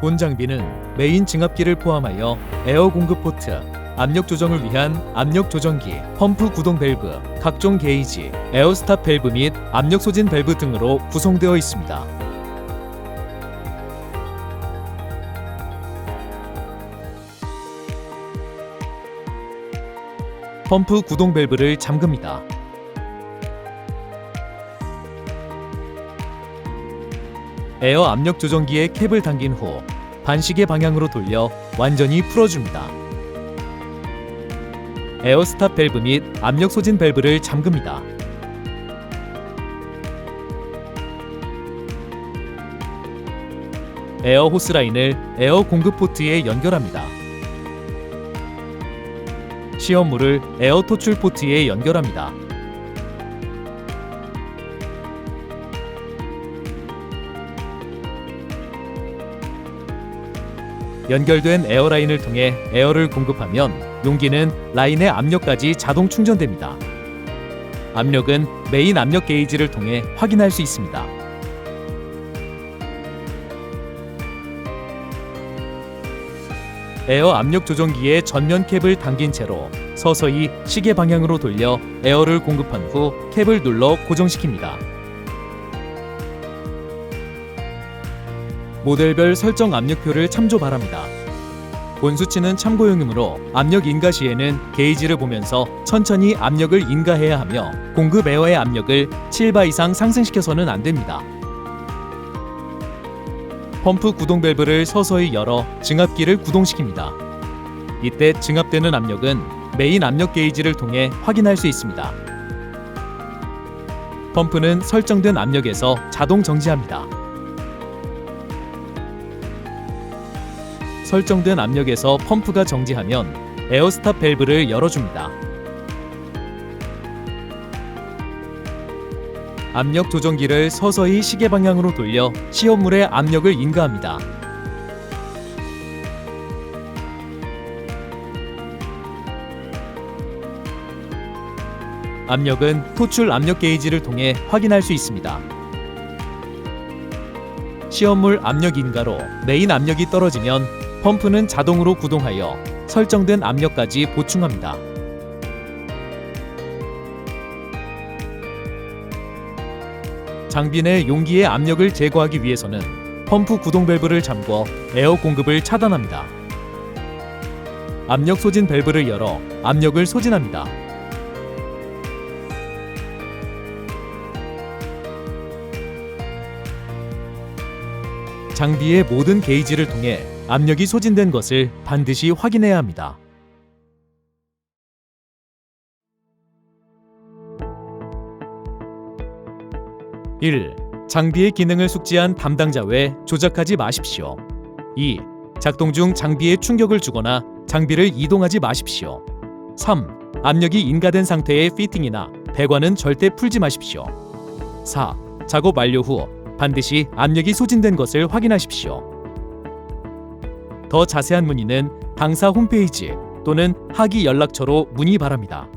본 장비는 메인 증압기를 포함하여 에어 공급 포트, 압력 조정을 위한 압력 조정기, 펌프 구동 밸브, 각종 게이지, 에어스탑 밸브 및 압력 소진 밸브 등으로 구성되어 있습니다. 펌프 구동 밸브를 잠급니다. 에어 압력 조정기에 캡을 당긴 후 반시계 방향으로 돌려 완전히 풀어줍니다. 에어스탑 밸브 및 압력 소진 밸브를 잠급니다. 에어 호스 라인을 에어 공급 포트에 연결합니다. 시험물을 에어 토출 포트에 연결합니다. 연결된 에어라인을 통해 에어를 공급하면 용기는 라인의 압력까지 자동 충전됩니다. 압력은 메인 압력 게이지를 통해 확인할 수 있습니다. 에어 압력 조정기에 전면 캡을 당긴 채로 서서히 시계 방향으로 돌려 에어를 공급한 후 캡을 눌러 고정시킵니다. 모델별 설정 압력표를 참조 바랍니다. 본 수치는 참고용이므로 압력 인가 시에는 게이지를 보면서 천천히 압력을 인가해야 하며 공급 에어의 압력을 7바 이상 상승시켜서는 안 됩니다. 펌프 구동 밸브를 서서히 열어 증압기를 구동시킵니다. 이때 증압되는 압력은 메인 압력 게이지를 통해 확인할 수 있습니다. 펌프는 설정된 압력에서 자동 정지합니다. 설정된 압력에서 펌프가 정지하면 에어스탑 밸브를 열어줍니다. 압력 조정기를 서서히 시계 방향으로 돌려 시험물의 압력을 인가합니다. 압력은 토출 압력 게이지를 통해 확인할 수 있습니다. 시험물 압력 인가로 메인 압력이 떨어지면 펌프는 자동으로 구동하여 설정된 압력까지 보충합니다. 장비 내 용기의 압력을 제거하기 위해서는 펌프 구동 밸브를 잠궈 에어 공급을 차단합니다. 압력 소진 밸브를 열어 압력을 소진합니다. 장비의 모든 게이지를 통해 압력이 소진된 것을 반드시 확인해야 합니다. 1. 장비의 기능을 숙지한 담당자 외 조작하지 마십시오. 2. 작동 중 장비에 충격을 주거나 장비를 이동하지 마십시오. 3. 압력이 인가된 상태의 피팅이나 배관은 절대 풀지 마십시오. 4. 작업 완료 후 반드시 압력이 소진된 것을 확인하십시오. 더 자세한 문의는 당사 홈페이지 또는 하기 연락처로 문의 바랍니다.